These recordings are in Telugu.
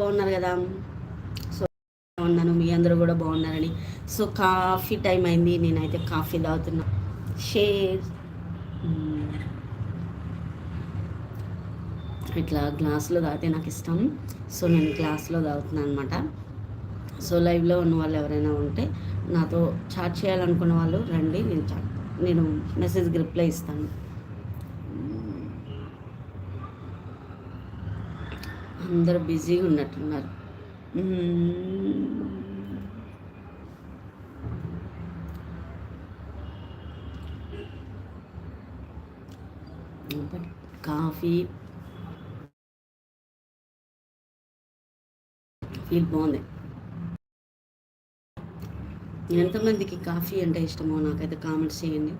బాగున్నారు కదా. సో ఉన్నాను మీ అందరూ కూడా బాగున్నారని. సో కాఫీ టైం అయింది. నేనైతే కాఫీ తాగుతున్నా. షేర్. ఇట్లా గ్లాస్లో తాగితే నాకు ఇష్టం. సో నేను గ్లాస్లో తాగుతున్నాను అనమాట సో లైవ్లో ఉన్న వాళ్ళు ఎవరైనా ఉంటే నాతో చాట్ చేయాలనుకున్న వాళ్ళు రండి. నేను చాట్ నేను మెసేజ్కి రిప్లై ఇస్తాను. అందరూ బిజీగా ఉన్నట్టున్నారు. కాఫీ. ఫీల్ బాగుంది. ఎంతమందికి కాఫీ అంటే ఇష్టమో నాకైతే కామెంట్స్ చేయండి.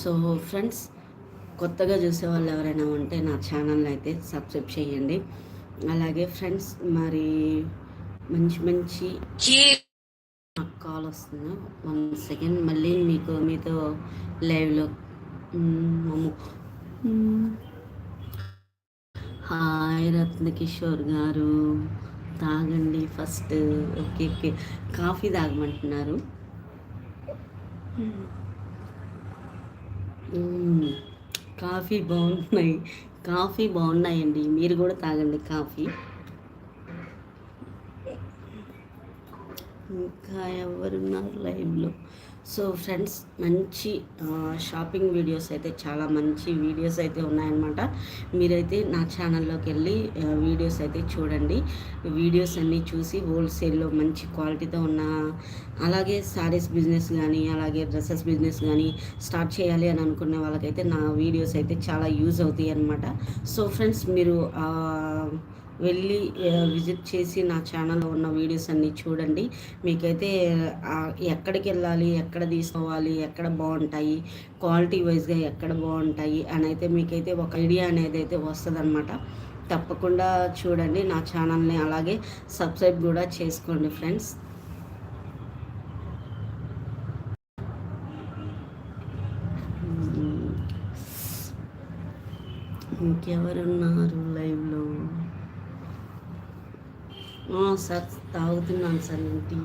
సో ఫ్రెండ్స్ కొత్తగా చూసే వాళ్ళు ఎవరైనా ఉంటే నా ఛానల్ అయితే సబ్స్క్రైబ్ చేయండి. అలాగే ఫ్రెండ్స్ మరి మంచి మంచి కాల్ వస్తుంది వన్ సెకండ్ మళ్ళీ మీకు మీతో లైవ్లో హాయ్ రత్నకిషోర్ గారు. తాగండి ఫస్ట్. Okay okay. కాఫీ తాగమంటున్నారు. కాఫీ బాగున్నాయి. కాఫీ బాగున్నాయండి. మీరు కూడా తాగండి కాఫీ. ఇంకా ఎవరున్నారు లైవ్లో? సో ఫ్రెండ్స్ మంచి షాపింగ్ వీడియోస్ అయితే చాలా మంచి వీడియోస్ అయితే ఉన్నాయన్నమాట. మీరైతే నా ఛానల్లోకి వెళ్ళి వీడియోస్ అయితే చూడండి. వీడియోస్ అన్నీ చూసి హోల్సేల్లో మంచి క్వాలిటీతో ఉన్న అలాగే శారీస్ బిజినెస్ కానీ అలాగే డ్రెస్సెస్ బిజినెస్ కానీ స్టార్ట్ చేయాలి అని అనుకునే వాళ్ళకైతే నా వీడియోస్ అయితే చాలా యూజ్ అవుతాయి అనమాట సో ఫ్రెండ్స్ మీరు వెళ్ళి విజిట్ చేసి నా ఛానల్లో ఉన్న వీడియోస్ అన్నీ చూడండి. మీకైతే ఎక్కడికి వెళ్ళాలి ఎక్కడ తీసుకోవాలి ఎక్కడ బాగుంటాయి క్వాలిటీ వైజ్గా ఎక్కడ బాగుంటాయి అని అయితే మీకైతే ఒక ఐడియా అనేది అయితే వస్తుంది తప్పకుండా చూడండి నా ఛానల్ని. అలాగే సబ్స్క్రైబ్ కూడా చేసుకోండి ఫ్రెండ్స్. ఇంకెవరున్నారు లైవ్లో? సార్ తాగుతున్నాను సార్ నేను టీ.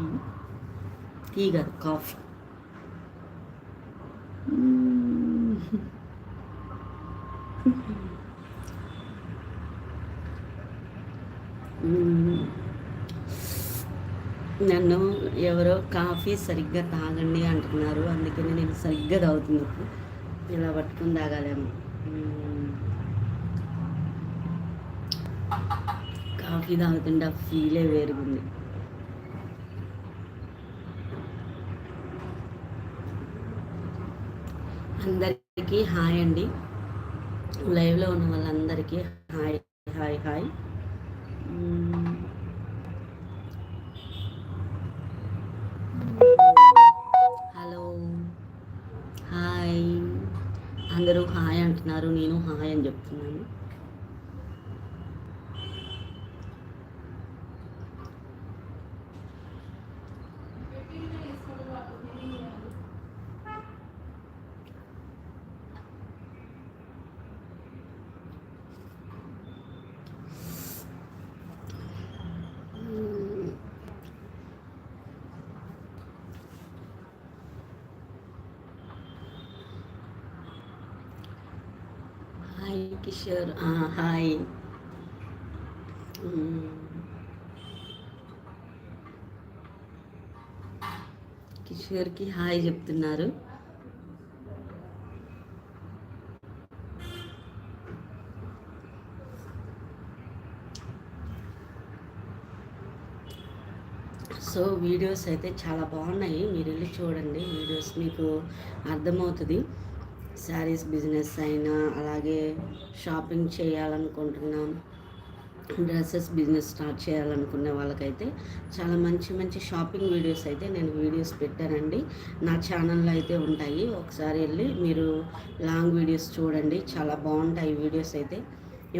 టీ కాదు కాఫీ. నన్ను ఎవరో కాఫీ సరిగ్గా తాగండి అంటున్నారు. అందుకని నేను సరిగ్గా తాగుతున్నాను ఇలా పట్టుకుని తాగాలేమో. కాఫీ తాగుతుంటే ఆ ఫీలే వేరుగుంది. అందరికీ హాయ్ అండి. లైవ్లో ఉన్న వాళ్ళందరికీ hi hi hi. Hello. Hi. అందరూ హాయ్ అంటున్నారు నేను హాయ్ అని చెప్తున్నాను. కిషోర్. హాయ్. కిషోర్కి హాయ్ చెప్తున్నారు. సో వీడియోస్ అయితే చాలా బాగున్నాయి. మీరు వెళ్ళి చూడండి. వీడియోస్ మీకు అర్థమవుతుంది. శారీస్ బిజినెస్ అయినా అలాగే షాపింగ్ చేయాలనుకుంటున్నాం డ్రెస్సెస్ బిజినెస్ స్టార్ట్ చేయాలనుకునే వాళ్ళకైతే చాలా మంచి మంచి షాపింగ్ వీడియోస్ అయితే నేను వీడియోస్ పెట్టానండి. నా ఛానల్లో అయితే ఉంటాయి. ఒకసారి వెళ్ళి మీరు లాంగ్ వీడియోస్ చూడండి. చాలా బాగుంటాయి వీడియోస్ అయితే.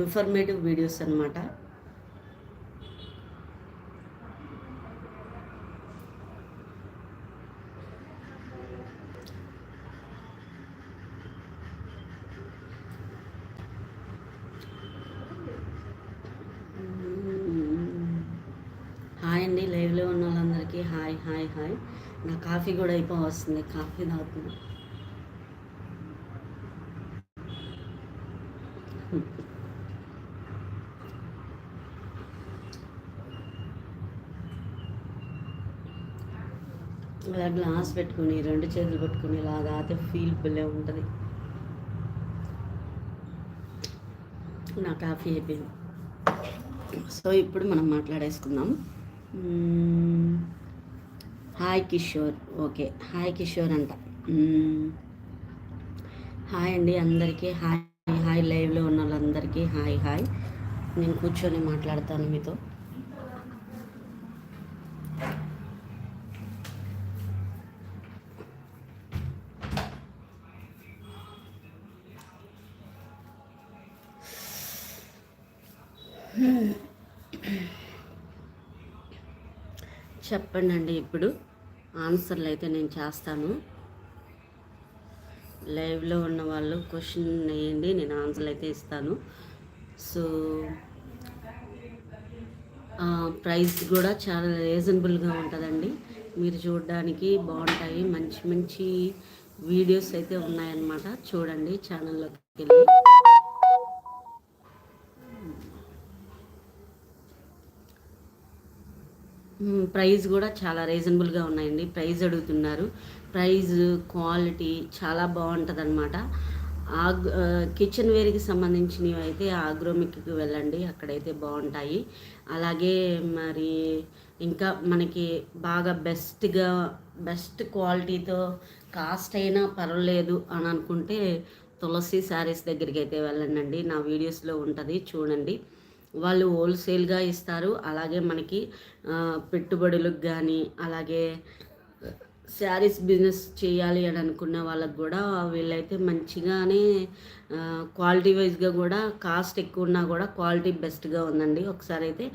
ఇన్ఫర్మేటివ్ వీడియోస్ అనమాట లైవ్లో ఉన్న వాళ్ళందరికీ హాయ్ హాయ్ హాయ్ నా కాఫీ కూడా అయిపో వస్తుంది కాఫీ తాగుతున్నా. అలా గ్లాస్ పెట్టుకుని రెండు చేతులు పెట్టుకుని ఇలా తాగితే ఫీల్ భలే ఉంటుంది. నా కాఫీ అయిపోయింది. సో ఇప్పుడు మనం మాట్లాడేసుకుందాం. Hi Kishore. Okay hi Kishore అంట. హాయ్ అండి అందరికీ. హాయ్ హాయ్ లైవ్లో ఉన్న వాళ్ళందరికీ హాయ్ హాయ్. నేను కూర్చొని మాట్లాడతాను మీతో. చెప్పండి అండి ఇప్పుడు. ఆన్సర్లు అయితే నేను చేస్తాను. లైవ్లో ఉన్న వాళ్ళు క్వశ్చన్ వేయండి నేను ఆన్సర్లు అయితే ఇస్తాను. సో ప్రైస్ కూడా చాలా రీజనబుల్గా ఉంటుందండి. మీరు చూడడానికి బాగుంటాయి. మంచి మంచి వీడియోస్ అయితే ఉన్నాయన్నమాట. చూడండి ఛానల్లోకి వెళ్ళి. ప్రైస్ కూడా చాలా రీజనబుల్గా ఉన్నాయండి. ప్రైస్ అడుగుతున్నారు. ప్రైస్ క్వాలిటీ చాలా బాగుంటుంది అనమాట ఆగ్ ఆ, కిచెన్ వేర్కి సంబంధించినవి అయితే ఆగ్రోమిక్కి వెళ్ళండి. అక్కడైతే బాగుంటాయి. అలాగే మరి ఇంకా మనకి బాగా బెస్ట్గా బెస్ట్ క్వాలిటీతో కాస్ట్ అయినా పర్వాలేదు అని అనుకుంటే తులసి శారీస్ దగ్గరికి అయితే వెళ్ళండి నా వీడియోస్లో ఉంటుంది. చూడండి. వాళ్ళు హోల్సేల్గా ఇస్తారు. అలాగే మనకి పెట్టుబడులకు కానీ అలాగే శారీస్ బిజినెస్ చేయాలి అని అనుకున్న వాళ్ళకి కూడా వీళ్ళైతే మంచిగానే క్వాలిటీ వైజ్గా కూడా కాస్ట్ ఎక్కువ ఉన్నా కూడా క్వాలిటీ బెస్ట్గా ఉందండి. ఒకసారి అయితే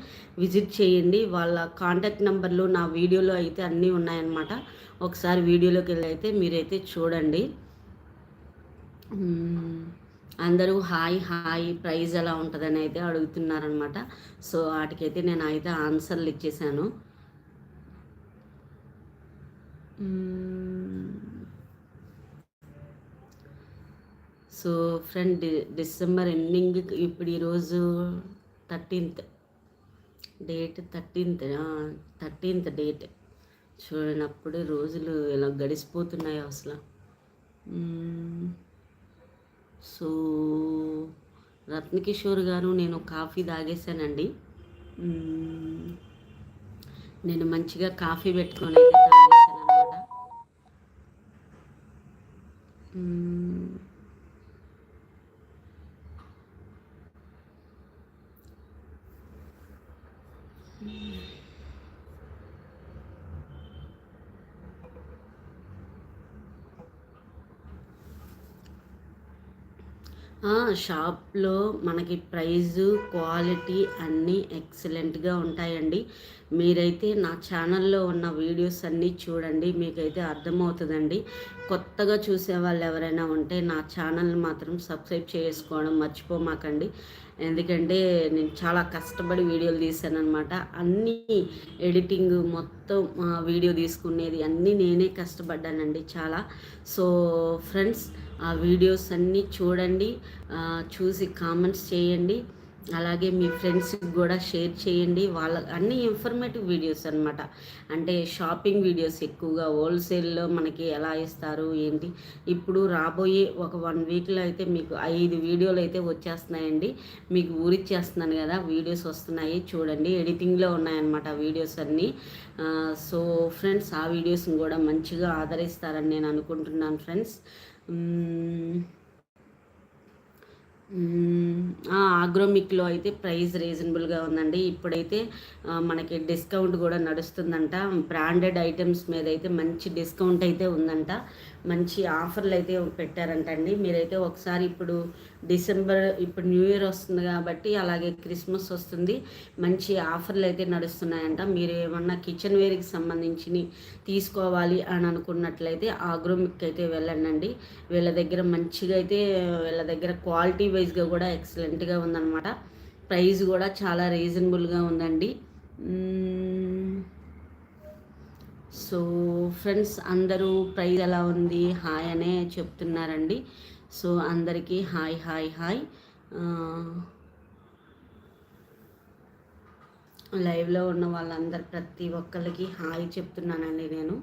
విజిట్ చేయండి. వాళ్ళ కాంటాక్ట్ నెంబర్లు నా వీడియోలో అయితే అన్నీ ఉన్నాయన్నమాట. ఒకసారి వీడియోలోకి వెళ్ళి అయితే మీరైతే చూడండి. అందరూ హాయ్ హాయ్ ప్రైజ్ ఎలా ఉంటుందని అయితే అడుగుతున్నారనమాట సో వాటికైతే నేను అయితే ఆన్సర్లు ఇచ్చేసాను. సో ఫ్రెండ్ డి- డిసెంబర్ ఎండింగ్ ఇప్పుడు ఈరోజు thirteenth. Date thirteenth thirteenth date. చూడనప్పుడు రోజులు ఎలా గడిచిపోతున్నాయో అసలు. సో రత్నకిషోర్ గారు నేను కాఫీ తాగేశానండి. నేను మంచిగా కాఫీ పెట్టుకొని అయితే తాగేశాను అనమాట షాప్లో మనకి ప్రైజు క్వాలిటీ అన్నీ ఎక్సలెంట్గా ఉంటాయండి. మీరైతే నా ఛానల్లో ఉన్న వీడియోస్ అన్నీ చూడండి మీకైతే అర్థమవుతుందండి. కొత్తగా చూసే వాళ్ళు ఎవరైనా ఉంటే నా ఛానల్ని మాత్రం సబ్స్క్రైబ్ చేసుకోవడం మర్చిపోమాకండి. ఎందుకంటే నేను చాలా కష్టపడి వీడియోలు తీశాను అనమాట అన్నీ ఎడిటింగ్ మొత్తం వీడియో తీసుకునేది అన్నీ నేనే కష్టపడ్డానండి చాలా. సో ఫ్రెండ్స్ ఆ వీడియోస్ అన్నీ చూడండి చూసి కామెంట్స్ చేయండి. అలాగే మీ ఫ్రెండ్స్కి కూడా షేర్ చేయండి. వాళ్ళ అన్ని ఇన్ఫర్మేటివ్ వీడియోస్ అనమాట అంటే షాపింగ్ వీడియోస్ ఎక్కువగా హోల్సేల్లో మనకి ఎలా ఇస్తారు ఏంటి? ఇప్పుడు రాబోయే ఒక వన్ వీక్లో అయితే మీకు ఐదు వీడియోలు అయితే వచ్చేస్తున్నాయండి. మీకు ఊరిచ్చేస్తున్నాను కదా వీడియోస్ వస్తున్నాయి చూడండి. ఎడిటింగ్లో ఉన్నాయన్నమాట వీడియోస్ అన్నీ. సో ఫ్రెండ్స్ ఆ వీడియోస్ని కూడా మంచిగా ఆదరిస్తారని నేను అనుకుంటున్నాను ఫ్రెండ్స్. 음, 음, ఆగ్రోమిక్లో అయితే ప్రైస్ రీజనబుల్గా ఉందండి. ఇప్పుడైతే మనకి డిస్కౌంట్ కూడా నడుస్తుందంట. బ్రాండెడ్ ఐటమ్స్ మీద అయితే మంచి డిస్కౌంట్ అయితే ఉందంట. మంచి ఆఫర్లు అయితే పెట్టారంట అండి మీరైతే ఒకసారి ఇప్పుడు డిసెంబర్ ఇప్పుడు న్యూ ఇయర్ వస్తుంది కాబట్టి అలాగే క్రిస్మస్ వస్తుంది. మంచి ఆఫర్లు అయితే నడుస్తున్నాయంట. మీరు ఏమన్నా కిచెన్ వేర్కి సంబంధించి తీసుకోవాలి అని అనుకున్నట్లయితే ఆగ్రోమిక్ అయితే వెళ్ళండి వీళ్ళ దగ్గర మంచిగా అయితే వీళ్ళ దగ్గర క్వాలిటీ వైజ్గా కూడా ఎక్సలెంట్గా ఉందన్నమాట. ప్రైస్ కూడా చాలా రీజనబుల్గా ఉందండి. సో ఫ్రెండ్స్ అందరూ ప్రైజ్ ఎలా ఉంది? హాయ్ అనే చెప్తున్నారండి. సో అందరికీ హాయ్ హాయ్ హాయ్. లైవ్లో ఉన్న వాళ్ళందరు ప్రతి ఒక్కరికి హాయ్ చెప్తున్నానండి నేను.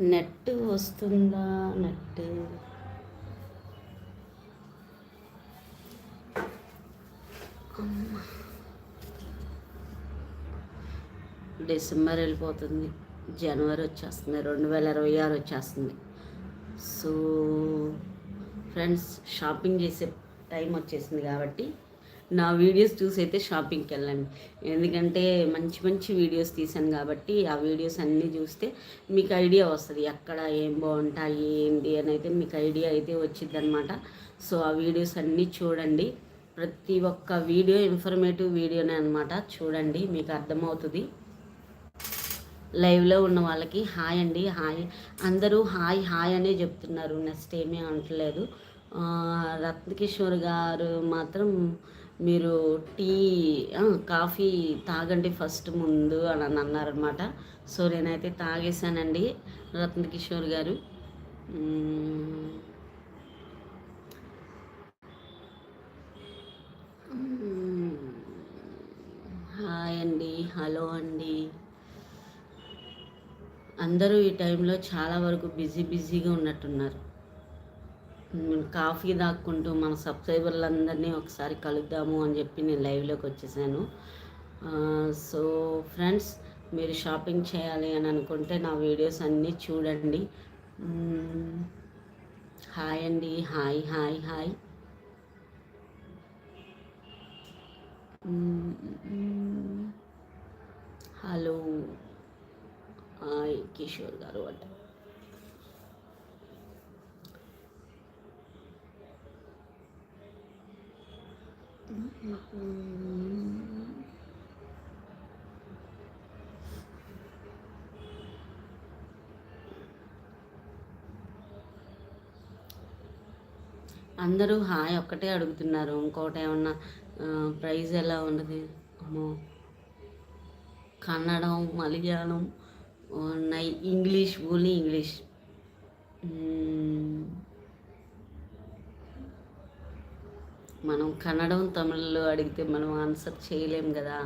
నెట్ వస్తుందా? నెట్ డిసెంబర్ వెళ్ళిపోతుంది. జనవరి వచ్చేస్తుంది. రెండు వేల ఇరవై ఆరు వచ్చేస్తుంది. సో ఫ్రెండ్స్ షాపింగ్ చేసే టైం వచ్చేసింది కాబట్టి నా వీడియోస్ చూసి అయితే షాపింగ్కి వెళ్ళండి ఎందుకంటే మంచి మంచి వీడియోస్ తీశాను కాబట్టి ఆ వీడియోస్ అన్నీ చూస్తే మీకు ఐడియా వస్తుంది. ఎక్కడ ఏం బాగుంటాయి ఏంటి అని అయితే మీకు ఐడియా అయితే వచ్చింది అనమాట సో ఆ వీడియోస్ అన్నీ చూడండి. ప్రతి ఒక్క వీడియో ఇన్ఫర్మేటివ్ వీడియోనే అనమాట చూడండి మీకు అర్థమవుతుంది. లైవ్లో ఉన్న వాళ్ళకి హాయ్ అండి హాయ్. అందరూ హాయ్ హాయ్ అనే చెప్తున్నారు. నెక్స్ట్ ఏమీ అనట్లేదు. రత్నకిషోర్ గారు మాత్రం మీరు టీ కాఫీ తాగండి ఫస్ట్ ముందు అని అన్నారనమాట సో నేనైతే తాగేశానండి రత్నకిషోర్ గారు. హాయ్ అండి హలో అండి. అందరూ ఈ టైంలో చాలా వరకు బిజీ బిజీగా ఉన్నట్టున్నారు. కాఫీ దాక్కుంటూ మన సబ్స్క్రైబర్లందరినీ ఒకసారి కలుద్దాము అని చెప్పి నేను లైవ్లోకి వచ్చేసాను. సో ఫ్రెండ్స్ మీరు షాపింగ్ చేయాలి అని అనుకుంటే నా వీడియోస్ అన్నీ చూడండి. హాయ్ అండి. Hi hi hi. Hello. Hi Kishore గారు అంట. అందరూ హాయ్ ఒక్కటే అడుగుతున్నారు. ఇంకోటి ఏమన్నా ప్రైజ్ ఎలా ఉండదు అమ్మో. కన్నడం మలయాళం ఉన్నాయి ఇంగ్లీష్ ఓన్లీ ఇంగ్లీష్ మనం కన్నడం తమిళ్ళో అడిగితే మనం ఆన్సర్ చేయలేం కదా.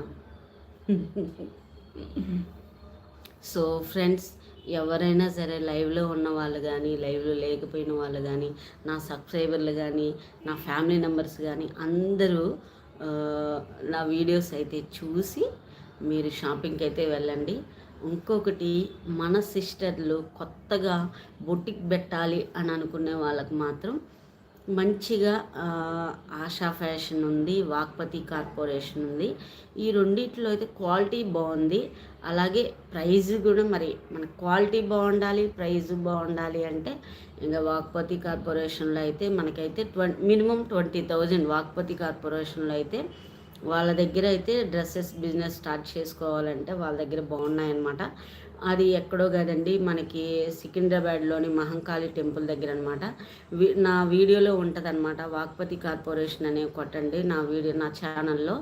సో ఫ్రెండ్స్ ఎవరైనా సరే లైవ్లో ఉన్న వాళ్ళు కానీ లైవ్లో లేకపోయిన వాళ్ళు కానీ నా సబ్స్క్రైబర్లు కానీ నా ఫ్యామిలీ మెంబర్స్ కానీ అందరూ నా వీడియోస్ అయితే చూసి మీరు షాపింగ్కి అయితే వెళ్ళండి. ఇంకొకటి మన సిస్టర్లు కొత్తగా బొటిక్ పెట్టాలి అని అనుకునే వాళ్ళకు మాత్రం మంచిగా ఆశా ఫ్యాషన్ ఉంది వాక్పతి కార్పొరేషన్ ఉంది. ఈ రెండిట్లో అయితే క్వాలిటీ బాగుంది. అలాగే ప్రైజ్ కూడా మరి మన క్వాలిటీ బాగుండాలి ప్రైజ్ బాగుండాలి అంటే ఇంకా వాక్పతి కార్పొరేషన్లో అయితే మనకైతే twenty minimum twenty thousand Vakpati కార్పొరేషన్లో అయితే వాళ్ళ దగ్గర అయితే డ్రెస్సెస్ బిజినెస్ స్టార్ట్ చేసుకోవాలంటే వాళ్ళ దగ్గర బాగున్నాయన్నమాట. అది ఎక్కడో కదండి మనకి సికింద్రాబాద్లోని మహంకాళి టెంపుల్ దగ్గర అనమాట నా వీడియోలో ఉంటుంది అనమాట వాక్పతి కార్పొరేషన్ అనే కొట్టండి నా వీడియో నా ఛానల్లో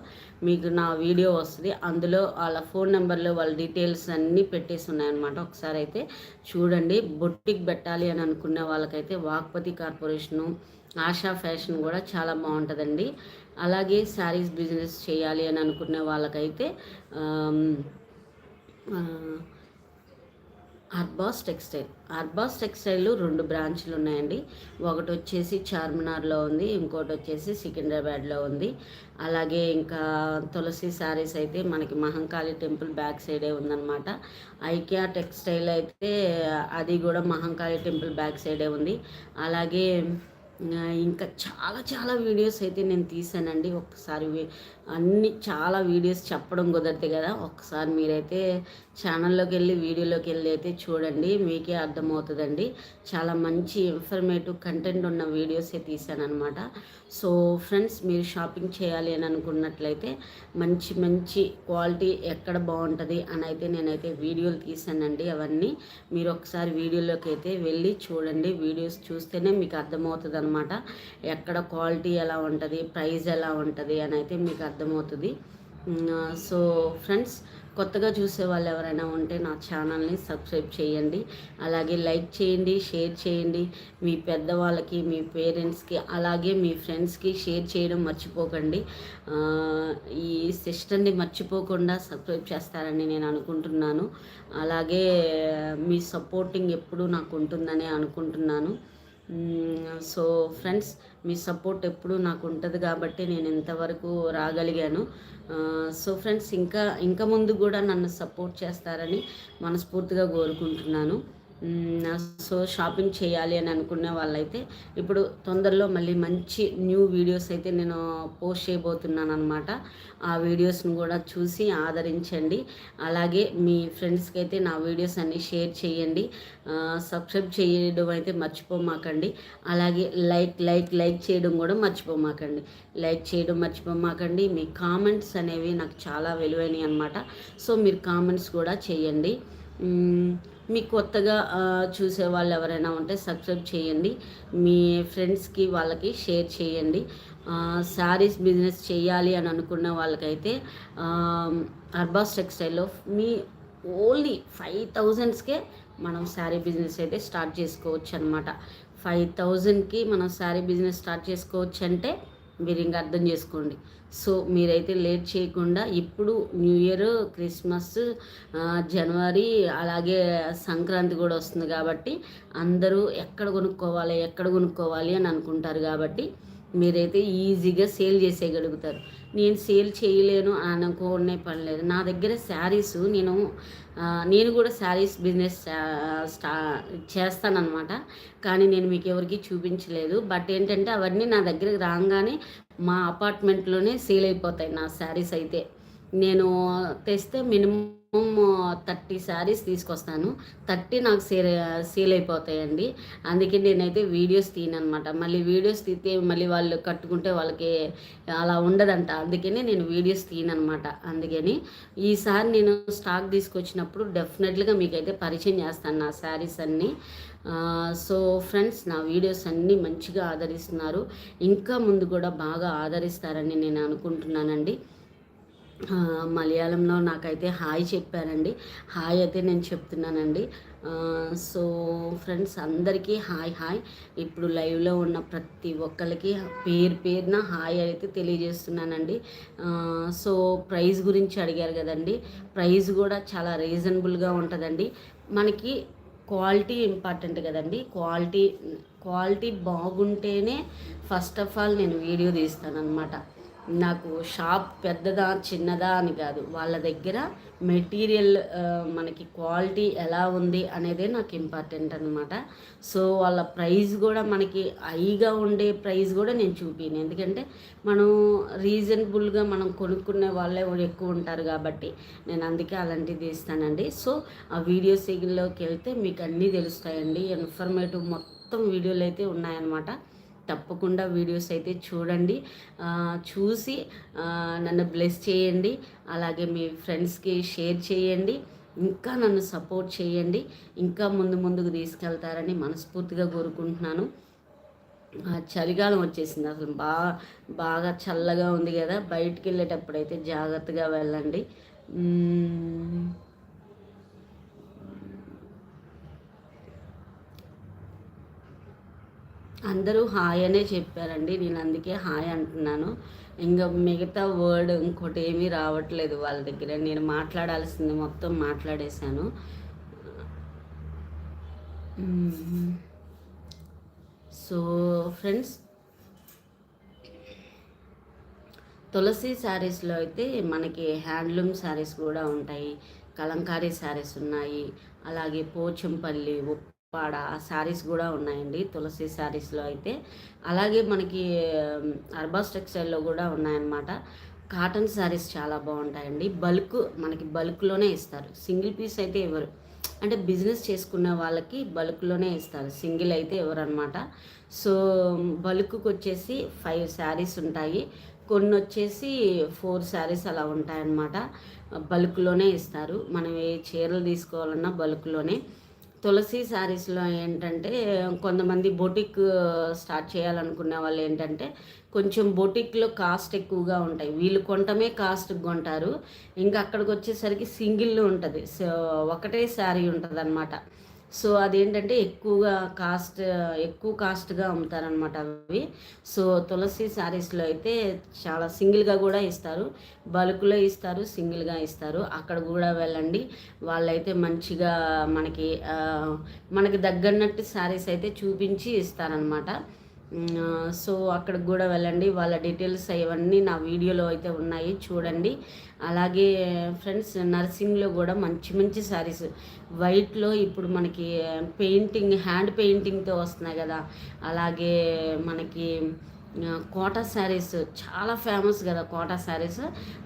మీకు నా వీడియో వస్తుంది. అందులో వాళ్ళ ఫోన్ నెంబర్లో వాళ్ళ డీటెయిల్స్ అన్నీ పెట్టేసి ఉన్నాయన్నమాట. ఒకసారి అయితే చూడండి బొట్టికి పెట్టాలి అని అనుకునే వాళ్ళకైతే వాక్పతి కార్పొరేషను ఆశా ఫ్యాషన్ కూడా చాలా బాగుంటుందండి. అలాగే శారీస్ బిజినెస్ చేయాలి అని అనుకునే వాళ్ళకైతే అర్బాస్ టెక్స్టైల్. అర్బాస్ టెక్స్టైల్ రెండు బ్రాంచ్లు ఉన్నాయండి. ఒకటి వచ్చేసి చార్మినార్లో ఉంది ఇంకోటి వచ్చేసి సికింద్రాబాద్లో ఉంది. అలాగే ఇంకా తులసి శారీస్ అయితే మనకి మహంకాళి టెంపుల్ బ్యాక్ సైడే ఉందన్నమాట. ఐకియా టెక్స్టైల్ అయితే అది కూడా మహంకాళి టెంపుల్ బ్యాక్ సైడే ఉంది. అలాగే ఇంకా చాలా చాలా వీడియోస్ అయితే నేను తీసానండి. ఒకసారి అన్ని చాలా వీడియోస్ చెప్పడం కుదరదు కదా. ఒకసారి మీరైతే ఛానల్లోకి వెళ్ళి వీడియోలోకి వెళ్ళి అయితే చూడండి. మీకే అర్థమవుతుందండి. చాలా మంచి ఇన్ఫర్మేటివ్ కంటెంట్ ఉన్న వీడియోసే తీసాను అనమాట సో ఫ్రెండ్స్ మీరు షాపింగ్ చేయాలి అని అనుకున్నట్లయితే మంచి మంచి క్వాలిటీ ఎక్కడ బాగుంటుంది అని అయితే నేనైతే వీడియోలు తీసానండి అవన్నీ మీరు ఒకసారి వీడియోలోకి అయితే వెళ్ళి చూడండి. వీడియోస్ చూస్తేనే మీకు అర్థమవుతుంది అనమాట ఎక్కడ క్వాలిటీ ఎలా ఉంటుంది ప్రైస్ ఎలా ఉంటుంది అని అయితే మీకు అర్థమవుతుంది. సో ఫ్రెండ్స్ కొత్తగా చూసే వాళ్ళు ఎవరైనా ఉంటే నా ఛానల్ని సబ్స్క్రైబ్ చేయండి. అలాగే లైక్ చేయండి షేర్ చేయండి. మీ పెద్దవాళ్ళకి మీ పేరెంట్స్కి అలాగే మీ ఫ్రెండ్స్కి షేర్ చేయడం మర్చిపోకండి. ఈ సిస్టర్ని మర్చిపోకుండా సబ్స్క్రైబ్ చేస్తారని నేను అనుకుంటున్నాను. అలాగే మీ సపోర్టింగ్ ఎప్పుడు నాకు ఉంటుందని అనుకుంటున్నాను. సో ఫ్రెండ్స్ మీ సపోర్ట్ ఎప్పుడు నాకు ఉంటుంది కాబట్టి నేను ఇంతవరకు రాగలిగాను. సో ఫ్రెండ్స్ ఇంకా ఇంకా ముందు కూడా నన్ను సపోర్ట్ చేస్తారని మనస్ఫూర్తిగా కోరుకుంటున్నాను. సో షాపింగ్ చేయాలి అని అనుకునే వాళ్ళైతే ఇప్పుడు తొందరలో మళ్ళీ మంచి న్యూ వీడియోస్ అయితే నేను పోస్ట్ చేయబోతున్నాను అనమాట ఆ వీడియోస్ని కూడా చూసి ఆదరించండి. అలాగే మీ ఫ్రెండ్స్కి అయితే నా వీడియోస్ అన్నీ షేర్ చేయండి. సబ్స్క్రైబ్ చేయడం అయితే మర్చిపోమాకండి. అలాగే లైక్ లైక్ లైక్ చేయడం కూడా మర్చిపోమాకండి. లైక్ చేయడం మర్చిపోమాకండి. మీ కామెంట్స్ అనేవి నాకు చాలా విలువైనవి అనమాట సో మీరు కామెంట్స్ కూడా చేయండి. మీ కొత్తగా చూసే వాళ్ళు ఎవరైనా ఉంటే సబ్స్క్రైబ్ చేయండి. మీ ఫ్రెండ్స్కి వాళ్ళకి షేర్ చేయండి. శారీస్ బిజినెస్ చేయాలి అని అనుకున్న వాళ్ళకైతే అర్బాస్ టెక్స్టైల్లో మీ ఓన్లీ ఫైవ్ థౌజండ్స్కే మనం శారీ బిజినెస్ అయితే స్టార్ట్ చేసుకోవచ్చు అనమాట ఫైవ్ థౌజండ్కి మనం శారీ బిజినెస్ స్టార్ట్ చేసుకోవచ్చు అంటే మీరు ఇంకా అర్థం చేసుకోండి. సో మీరైతే లేట్ చేయకుండా ఇప్పుడు న్యూ ఇయర్ క్రిస్మస్ జనవరి అలాగే సంక్రాంతి కూడా వస్తుంది కాబట్టి అందరూ ఎక్కడ కొనుక్కోవాలి ఎక్కడ కొనుక్కోవాలి అని అనుకుంటారు కాబట్టి మీరైతే ఈజీగా సేల్ చేసేయగలుగుతారు. నేను సేల్ చేయలేను అని అనుకోనే పని లేదు. నా దగ్గర శారీస్ నేను నేను కూడా శారీస్ బిజినెస్ స్టా చేస్తానన్నమాట. కానీ నేను మీకు ఎవరికి చూపించలేదు. బట్ ఏంటంటే అవన్నీ నా దగ్గరకు రాగానే మా అపార్ట్మెంట్లోనే సేల్ అయిపోతాయి నా శారీస్ అయితే. నేను తెస్తే మినిమం థర్టీ శారీస్ తీసుకొస్తాను. థర్టీ నాకు సేల్ సేల్ అయిపోతాయండి. అందుకే నేనైతే వీడియోస్ తీయనమాట మళ్ళీ వీడియోస్ తీస్తే మళ్ళీ వాళ్ళు కట్టుకుంటే వాళ్ళకి అలా ఉండదంట. అందుకని నేను వీడియోస్ తీయనమాట అందుకని ఈసారి నేను స్టాక్ తీసుకొచ్చినప్పుడు డెఫినెట్గా మీకైతే పరిచయం చేస్తాను నా శారీస్ అన్నీ. సో ఫ్రెండ్స్ నా వీడియోస్ అన్నీ మంచిగా ఆదరిస్తున్నారు. ఇంకా ముందు కూడా బాగా ఆదరిస్తారని నేను అనుకుంటున్నానండి. మలయాళంలో నాకైతే హాయ్ చెప్పారండి. హాయ్ అయితే నేను చెప్తున్నానండి. సో ఫ్రెండ్స్ అందరికీ హాయ్ హాయ్. ఇప్పుడు లైవ్లో ఉన్న ప్రతి ఒక్కరికి పేరు పేరున హాయ్ అయితే తెలియజేస్తున్నానండి. సో ప్రైజ్ గురించి అడిగారు కదండి. ప్రైజ్ కూడా చాలా రీజనబుల్గా ఉంటుందండి. మనకి క్వాలిటీ ఇంపార్టెంట్ కదండి. క్వాలిటీ క్వాలిటీ బాగుంటేనే ఫస్ట్ ఆఫ్ ఆల్ నేను వీడియో తీస్తాను అనమాట నాకు షాప్ పెద్దదా చిన్నదా అని కాదు. వాళ్ళ దగ్గర మెటీరియల్ మనకి క్వాలిటీ ఎలా ఉంది అనేదే నాకు ఇంపార్టెంట్ అనమాట సో వాళ్ళ ప్రైస్ కూడా మనకి హైగా ఉండే ప్రైస్ కూడా నేను చూపిను ఎందుకంటే మనం రీజనబుల్గా మనం కొనుక్కునే వాళ్ళే ఎక్కువ ఉంటారు కాబట్టి నేను అందుకే అలాంటిది ఇస్తానండి. సో ఆ వీడియో సిగిల్లోకి వెళ్తే మీకు అన్నీ తెలుస్తాయండి. ఇన్ఫర్మేటివ్ మొత్తం వీడియోలు అయితే ఉన్నాయన్నమాట. తప్పకుండా వీడియోస్ అయితే చూడండి. చూసి నన్ను బ్లెస్ చేయండి. అలాగే మీ ఫ్రెండ్స్కి షేర్ చేయండి. ఇంకా నన్ను సపోర్ట్ చేయండి. ఇంకా ముందు ముందుకు తీసుకెళ్తారని మనస్ఫూర్తిగా కోరుకుంటున్నాను. చలికాలం వచ్చేసింది. అసలు బాగా బాగా చల్లగా ఉంది కదా. బయటికి వెళ్ళేటప్పుడు అయితే జాగ్రత్తగా వెళ్ళండి. అందరూ హాయ్ అనే చెప్పారండి. నేను అందుకే హాయ్ అంటున్నాను. ఇంకా మిగతా వర్డ్ ఇంకోటి ఏమీ రావట్లేదు వాళ్ళ దగ్గర. నేను మాట్లాడాల్సింది మొత్తం మాట్లాడేశాను. సో ఫ్రెండ్స్ తులసి శారీస్లో అయితే మనకి హ్యాండ్లూమ్ శారీస్ కూడా ఉంటాయి. కలంకారీ శారీస్ ఉన్నాయి. అలాగే పోచంపల్లి వాడ శారీస్ కూడా ఉన్నాయండి. తులసి శారీస్లో అయితే. అలాగే మనకి అర్బా టెక్స్టైల్లో కూడా ఉన్నాయన్నమాట. కాటన్ శారీస్ చాలా బాగుంటాయండి. బల్క్ మనకి బల్క్లోనే ఇస్తారు. సింగిల్ పీస్ అయితే ఎవరు అంటే బిజినెస్ చేసుకున్న వాళ్ళకి బల్క్లోనే ఇస్తారు. సింగిల్ అయితే ఎవరనమాట సో బల్క్కి వచ్చేసి ఫైవ్ శారీస్ ఉంటాయి. కొన్ని వచ్చేసి ఫోర్ శారీస్ అలా ఉంటాయన్నమాట. బల్క్లోనే ఇస్తారు. మనం ఏ చీరలు తీసుకోవాలన్నా బల్క్లోనే. తులసి శారీస్లో ఏంటంటే కొంతమంది బొటిక్ స్టార్ట్ చేయాలనుకునే వాళ్ళు ఏంటంటే కొంచెం బొటిక్లో కాస్ట్ ఎక్కువగా ఉంటాయి. వీళ్ళు కొంటమే కాస్ట్ కొంటారు. ఇంకా అక్కడికి వచ్చేసరికి సింగిల్ ఉంటుంది. సో ఒకటే శారీ ఉంటుంది అనమాట సో అదేంటంటే ఎక్కువగా కాస్ట్ ఎక్కువ కాస్ట్గా అమ్ముతారనమాట అవి. సో తులసి శారీస్లో అయితే చాలా సింగిల్గా కూడా ఇస్తారు. బల్క్లో ఇస్తారు సింగిల్గా ఇస్తారు. అక్కడ కూడా వెళ్ళండి. వాళ్ళైతే మంచిగా మనకి మనకి దగ్గరనట్టు శారీస్ అయితే చూపించి ఇస్తారనమాట సో అక్కడికి కూడా వెళ్ళండి. వాళ్ళ డీటెయిల్స్ అవన్నీ నా వీడియోలో అయితే ఉన్నాయి. చూడండి. అలాగే ఫ్రెండ్స్ నర్సింగ్లో కూడా మంచి మంచి శారీస్. వైట్లో ఇప్పుడు మనకి పెయింటింగ్ హ్యాండ్ పెయింటింగ్తో వస్తున్నాయి కదా. అలాగే మనకి కోటా శారీస్ చాలా ఫేమస్ కదా కోటా శారీస్.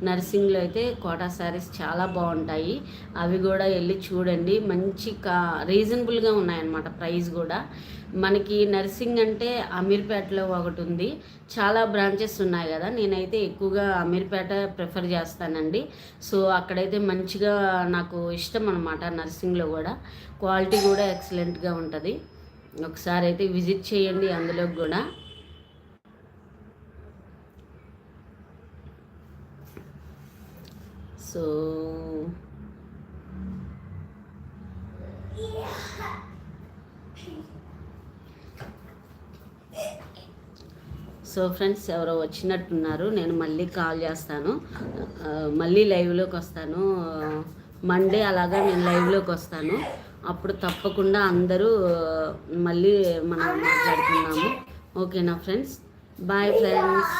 నర్సింగ్లో అయితే కోటా శారీస్ చాలా బాగుంటాయి. అవి కూడా వెళ్ళి చూడండి. మంచి కా రీజనబుల్గా ఉన్నాయన్నమాట ప్రైస్ కూడా. మనకి నర్సింగ్ అంటే అమీర్పేటలో ఒకటి ఉంది. చాలా బ్రాంచెస్ ఉన్నాయి కదా. నేనైతే ఎక్కువగా అమీర్పేట ప్రిఫర్ చేస్తానండి. సో అక్కడైతే మంచిగా నాకు ఇష్టం అనమాట నర్సింగ్లో కూడా. క్వాలిటీ కూడా ఎక్సలెంట్గా ఉంటుంది. ఒకసారి అయితే విజిట్ చేయండి అందులో కూడా. సో సో ఫ్రెండ్స్ ఎవరో వచ్చినట్టున్నారు. నేను మళ్ళీ కాల్ చేస్తాను. మళ్ళీ లైవ్లోకి వస్తాను. మండే అలాగా నేను లైవ్లోకి వస్తాను. అప్పుడు తప్పకుండా అందరూ మళ్ళీ మనం మాట్లాడుతున్నాము ఓకేనా ఫ్రెండ్స్ బాయ్ ఫ్రెండ్స్